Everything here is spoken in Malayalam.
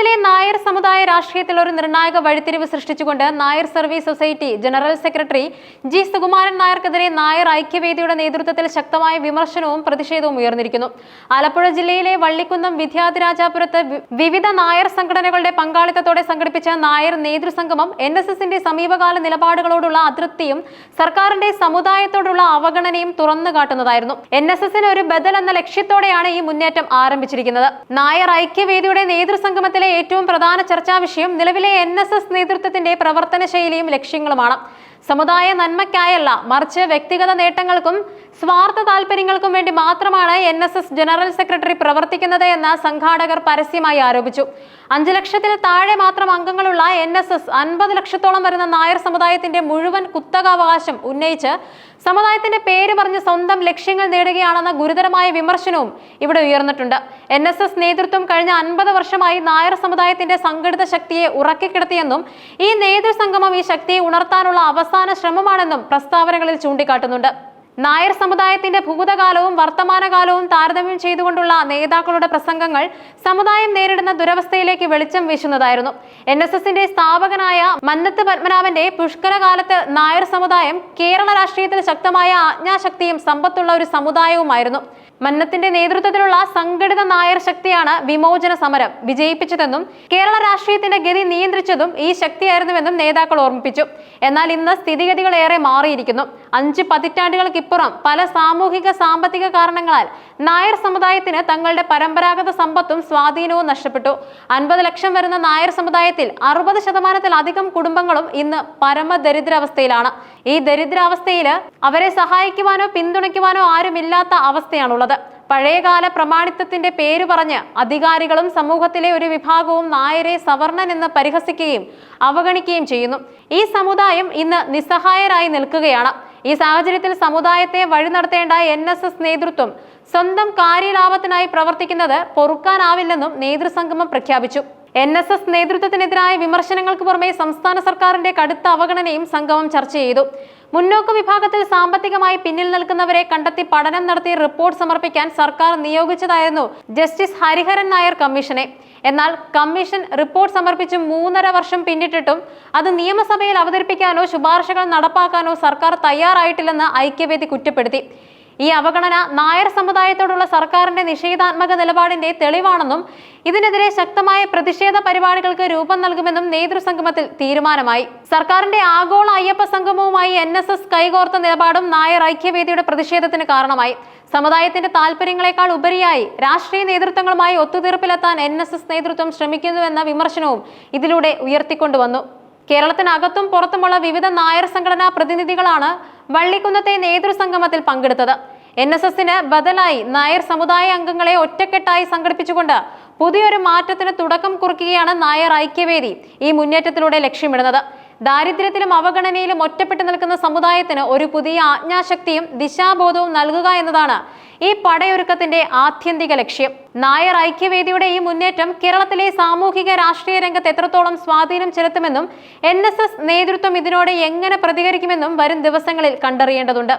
കേരളത്തിലെ നായർ സമുദായ രാഷ്ട്രീയത്തിൽ ഒരു നിർണായക വഴിത്തിരിവ് സൃഷ്ടിച്ചുകൊണ്ട് Nair service society general secretary G Sukumaran നായർക്കെതിരെ Nair ഐക്യവേദിയുടെ നേതൃത്വത്തിൽ ശക്തമായ വിമർശനവും പ്രതിഷേധവും ഉയർന്നിരിക്കുന്നു. ആലപ്പുഴ ജില്ലയിലെ വള്ളിക്കുന്നം വിദ്യാധിരാജാപുരത്ത് വിവിധ നായർ സംഘടനകളുടെ പങ്കാളിത്തത്തോടെ സംഘടിപ്പിച്ച നായർ നേതൃസംഗമം എൻ എസ് എസിന്റെ സമീപകാല നിലപാടുകളോടുള്ള അതൃപ്തിയും സർക്കാരിന്റെ സമുദായത്തോടുള്ള അവഗണനയും തുറന്നു കാട്ടുന്നതായിരുന്നു. എൻ എസ് എസിന് ഒരു ബദൽ എന്ന ലക്ഷ്യത്തോടെയാണ് ഈ മുന്നേറ്റം ആരംഭിച്ചിരിക്കുന്നത്. നായർ ഐക്യവേദിയുടെ നേതൃസംഗമത്തിലെ ഏറ്റവും പ്രധാന ചർച്ചാ വിഷയം നിലവിലെ എൻ എസ് എസ് നേതൃത്വത്തിന്റെ പ്രവർത്തന ശൈലിയും ലക്ഷ്യങ്ങളുമാണ്. സമുദായ നന്മയ്ക്കായല്ല മറിച്ച് വ്യക്തിഗത നേട്ടങ്ങൾക്കും സ്വാർത്ഥ താല്പര്യങ്ങൾക്കും വേണ്ടി മാത്രമാണ് N S S general secretary പ്രവർത്തിക്കുന്നത് എന്ന് സംഘാടകർ പരസ്യമായി ആരോപിച്ചു. അഞ്ചു ലക്ഷത്തിൽ താഴെ മാത്രം അംഗങ്ങളുള്ള എൻ എസ് എസ് അൻപത് ലക്ഷത്തോളം വരുന്ന നായർ സമുദായത്തിന്റെ മുഴുവൻ കുത്തകാവകാശം ഉന്നയിച്ച് സമുദായത്തിന്റെ പേര് പറഞ്ഞ് സ്വന്തം ലക്ഷ്യങ്ങൾ നേടുകയാണെന്ന ഗുരുതരമായ വിമർശനവും ഇവിടെ ഉയർന്നിട്ടുണ്ട്. എൻ എസ് എസ് നേതൃത്വം കഴിഞ്ഞ അൻപത് വർഷമായി നായർ സമുദായത്തിന്റെ സംഘടിത ശക്തിയെ ഉറക്കിക്കിടത്തിയെന്നും ഈ നേതൃസംഗമം ഈ ശക്തിയെ ഉണർത്താനുള്ള അവസാന ശ്രമമാണെന്നും പ്രസ്താവനകളിൽ ചൂണ്ടിക്കാട്ടുന്നുണ്ട്. നായർ സമുദായത്തിന്റെ ഭൂതകാലവും വർത്തമാനകാലവും താരതമ്യം ചെയ്തുകൊണ്ടുള്ള നേതാക്കളുടെ പ്രസംഗങ്ങൾ സമുദായം നേരിടുന്ന ദുരവസ്ഥയിലേക്ക് വെളിച്ചം വീശുന്നതായിരുന്നു. എൻ എസ് എസിന്റെ സ്ഥാപകനായ മന്നത്ത് പത്മനാഭന്റെ പുഷ്കരകാലത്ത് നായർ സമുദായം കേരള രാഷ്ട്രീയത്തിൽ ശക്തമായ ആജ്ഞാശക്തിയും സമ്പത്തുള്ള ഒരു സമുദായവുമായിരുന്നു. മന്നത്തിന്റെ നേതൃത്വത്തിലുള്ള സംഘടിത നായർ ശക്തിയാണ് വിമോചന സമരം വിജയിപ്പിച്ചതെന്നും കേരള രാഷ്ട്രീയത്തിന്റെ ഗതി നിയന്ത്രിച്ചതും ഈ ശക്തിയായിരുന്നുവെന്നും നേതാക്കൾ ഓർമ്മിപ്പിച്ചു. എന്നാൽ ഇന്ന് സ്ഥിതിഗതികൾ ഏറെ മാറിയിരിക്കുന്നു. അഞ്ച് പതിറ്റാണ്ടുകൾക്കിപ്പുറം പല സാമൂഹിക സാമ്പത്തിക കാരണങ്ങളാൽ നായർ സമുദായത്തിന് തങ്ങളുടെ പരമ്പരാഗത സമ്പത്തും സ്വാധീനവും നഷ്ടപ്പെട്ടു. അൻപത് ലക്ഷം വരുന്ന നായർ സമുദായത്തിൽ അറുപത് ശതമാനത്തിലധികം കുടുംബങ്ങളും ഇന്ന് പരമദരിദ്രാവസ്ഥയിലാണ്. ഈ ദരിദ്രാവസ്ഥയിൽ അവരെ സഹായിക്കുവാനോ പിന്തുണയ്ക്കുവാനോ ആരുമില്ലാത്ത അവസ്ഥയാണുള്ളത്. പഴയകാല പ്രമാണിത്വത്തിന്റെ പേര് പറഞ്ഞ് അധികാരികളും സമൂഹത്തിലെ ഒരു വിഭാഗവും നായരെ സവർണൻ എന്ന് പരിഹസിക്കുകയും അവഗണിക്കുകയും ചെയ്യുന്നു. ഈ സമുദായം ഇന്ന് നിസ്സഹായരായി നിൽക്കുകയാണ്. ഈ സാഹചര്യത്തിൽ സമുദായത്തെ വഴി നടത്തേണ്ട എൻ എസ് എസ് നേതൃത്വം സ്വന്തം കാര്യലാഭത്തിനായി പ്രവർത്തിക്കുന്നത് പൊറുക്കാനാവില്ലെന്നും നേതൃസംഗമം പ്രഖ്യാപിച്ചു. എൻ എസ് എസ് നേതൃത്വത്തിനെതിരായ വിമർശനങ്ങൾക്ക് പുറമെ സംസ്ഥാന സർക്കാരിന്റെ കടുത്ത അവഗണനയും സംഗമം ചർച്ച ചെയ്തു. മുന്നോക്ക വിഭാഗത്തിൽ സാമ്പത്തികമായി പിന്നിൽ നിൽക്കുന്നവരെ കണ്ടെത്തി പഠനം നടത്തി റിപ്പോർട്ട് സമർപ്പിക്കാൻ സർക്കാർ നിയോഗിച്ചതായിരുന്നു ജസ്റ്റിസ് ഹരിഹരൻ നായർ കമ്മീഷനെ. എന്നാൽ കമ്മീഷൻ റിപ്പോർട്ട് സമർപ്പിച്ച് മൂന്നര വർഷം പിന്നിട്ടിട്ടും അത് നിയമസഭയിൽ അവതരിപ്പിക്കാനോ ശുപാർശകൾ നടപ്പാക്കാനോ സർക്കാർ തയ്യാറായിട്ടില്ലെന്ന് ഐക്യവേദി കുറ്റപ്പെടുത്തി. ഈ അവഗണന നായർ സമുദായത്തോടുള്ള സർക്കാരിന്റെ നിഷേധാത്മക നിലപാടിന്റെ തെളിവാണെന്നും ഇതിനെതിരെ ശക്തമായ പ്രതിഷേധ പരിപാടികൾക്ക് രൂപം നൽകുമെന്നും നേതൃസംഗമത്തിൽ തീരുമാനമായി. സർക്കാരിന്റെ ആഗോള അയ്യപ്പ സംഗമവുമായി എൻ എസ് എസ് കൈകോർത്ത നിലപാടും നായർ ഐക്യവേദിയുടെ പ്രതിഷേധത്തിന് കാരണമായി. സമുദായത്തിന്റെ താല്പര്യങ്ങളെക്കാൾ ഉപരിയായി രാഷ്ട്രീയ നേതൃത്വങ്ങളുമായി ഒത്തുതീർപ്പിലെത്താൻ എൻ എസ് എസ് നേതൃത്വം ശ്രമിക്കുന്നുവെന്ന വിമർശനവും ഇതിലൂടെ ഉയർത്തിക്കൊണ്ടുവന്നു. കേരളത്തിനകത്തും പുറത്തുമുള്ള വിവിധ നായർ സംഘടനാ പ്രതിനിധികളാണ് വള്ളിക്കുന്നത്തെ നേതൃസംഗമത്തിൽ പങ്കെടുത്തത്. എൻ എസ് എസിന് ബദലായി നായർ സമുദായ അംഗങ്ങളെ ഒറ്റക്കെട്ടായി സംഘടിപ്പിച്ചുകൊണ്ട് പുതിയൊരു മാറ്റത്തിന് തുടക്കം കുറിക്കുകയാണ് നായർ ഐക്യവേദി ഈ മുന്നേറ്റത്തിലൂടെ ലക്ഷ്യമിടുന്നത്. ദാരിദ്ര്യത്തിലും അവഗണനയിലും ഒറ്റപ്പെട്ടു നിൽക്കുന്ന സമുദായത്തിന് ഒരു പുതിയ ആജ്ഞാശക്തിയും ദിശാബോധവും നൽകുക എന്നതാണ് ഈ പടയൊരുക്കത്തിന്റെ ആത്യന്തിക ലക്ഷ്യം. നായർ ഐക്യവേദിയുടെ ഈ മുന്നേറ്റം കേരളത്തിലെ സാമൂഹിക രാഷ്ട്രീയ രംഗത്ത് എത്രത്തോളം സ്വാധീനം ചെലുത്തുമെന്നും എൻ നേതൃത്വം ഇതിനോട് എങ്ങനെ പ്രതികരിക്കുമെന്നും വരും ദിവസങ്ങളിൽ കണ്ടറിയേണ്ടതുണ്ട്.